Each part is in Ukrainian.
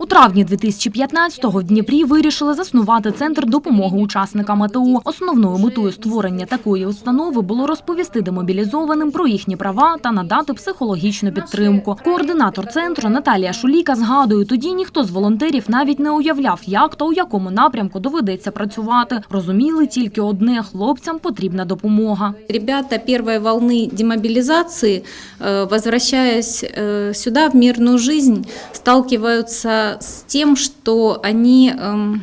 У травні 2015-го в Дніпрі вирішили заснувати центр допомоги учасникам АТО. Основною метою створення такої установи було розповісти демобілізованим про їхні права та надати психологічну підтримку. Координатор центру Наталія Шуліка згадує, тоді ніхто з волонтерів навіть не уявляв, як та у якому напрямку доведеться працювати. Розуміли тільки одне – хлопцям потрібна допомога. Ребята первой волны демобилизации, э, возвращаясь э, сюда, в мирную жизнь, сталкиваются с тем, что они эм,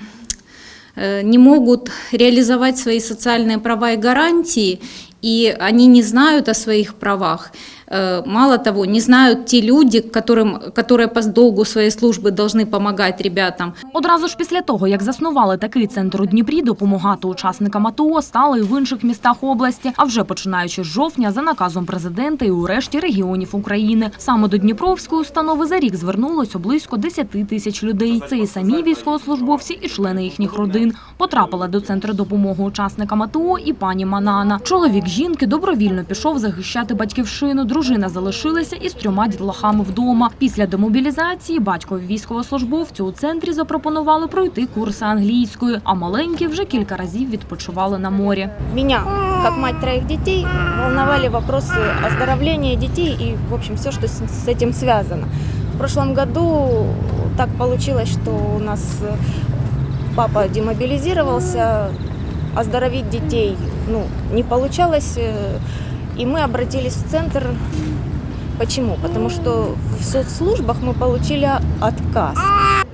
э, не могут реализовать свои социальные права и гарантии, и они не знают о своих правах. Э, Мало того, не знают те люди, которым, которые по долгу своей службы должны помогать ребятам. Одразу ж після того, як заснували такий центр у Дніпрі, допомагати учасникам АТО стали і в інших містах області. А вже починаючи з жовтня, за наказом президента і у решті регіонів України. Саме до Дніпровської установи за рік звернулося близько 10 тисяч людей. Це і самі військовослужбовці, і члени їхніх родин. Потрапила до центру допомоги учасникам АТО і пані Манана. Чоловік жінки добровільно пішов захищати батьківщину. Дружина залишилася із трьома дітлахами вдома. Після демобілізації батькові військовослужбовцю у центрі запропонували пройти курси англійської, а маленькі вже кілька разів відпочивали на морі. Меня, как мать троих детей, волновали вопросы оздоровления детей и, в общем, все, что с с этим связано. В прошлом году так получилось, что у нас э, папа демобилизировался, оздоровить детей ну, не получалось, э, и мы обратились в центр. Почему? Потому что в соцслужбах мы получили отказ.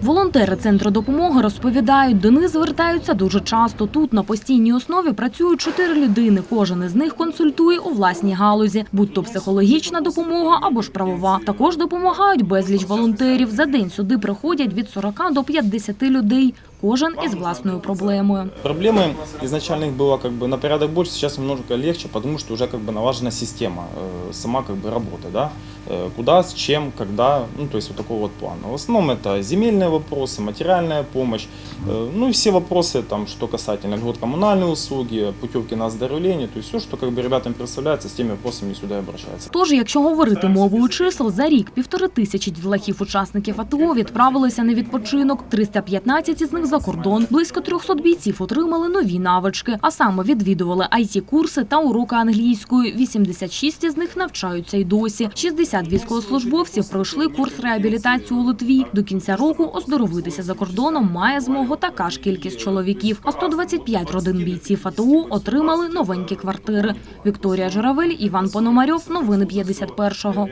Волонтери центру допомоги розповідають, до них звертаються дуже часто. Тут на постійній основі працюють чотири людини. Кожен із них консультує у власній галузі, будь то психологічна допомога або ж правова. Також допомагають безліч волонтерів. За день сюди приходять від 40 до 50 людей Кожен із власною проблемою. Проблемы изначально их было как бы на порядок больше, сейчас немножко легче, потому что уже как бы налажена система, э, сама как бы работа, да, Э, куда, с чем, когда, ну то есть вот такого вот плана. В основном это земельные вопросы, материальная помощь, э, ну и все вопросы там, что касательно льгот коммунальные услуги, путевки на оздоровление, то есть все, что как бы ребятам представляется, с теми вопросами сюда и обращаются. Тож, якщо говорити мовою чисел, за рік півтори тисячі дітлахів учасників АТО відправилися на відпочинок. 315 із них за кордон. Близько 300 бійців отримали нові навички, а саме відвідували IT-курси та уроки англійської. 86 із них навчаються й досі. 60 військовослужбовців пройшли курс реабілітації у Литві. До кінця року оздоровитися за кордоном має змогу така ж кількість чоловіків. А 125 родин бійців АТО отримали новенькі квартири. Вікторія Журавель, Іван Пономарьов. Новини 51-го.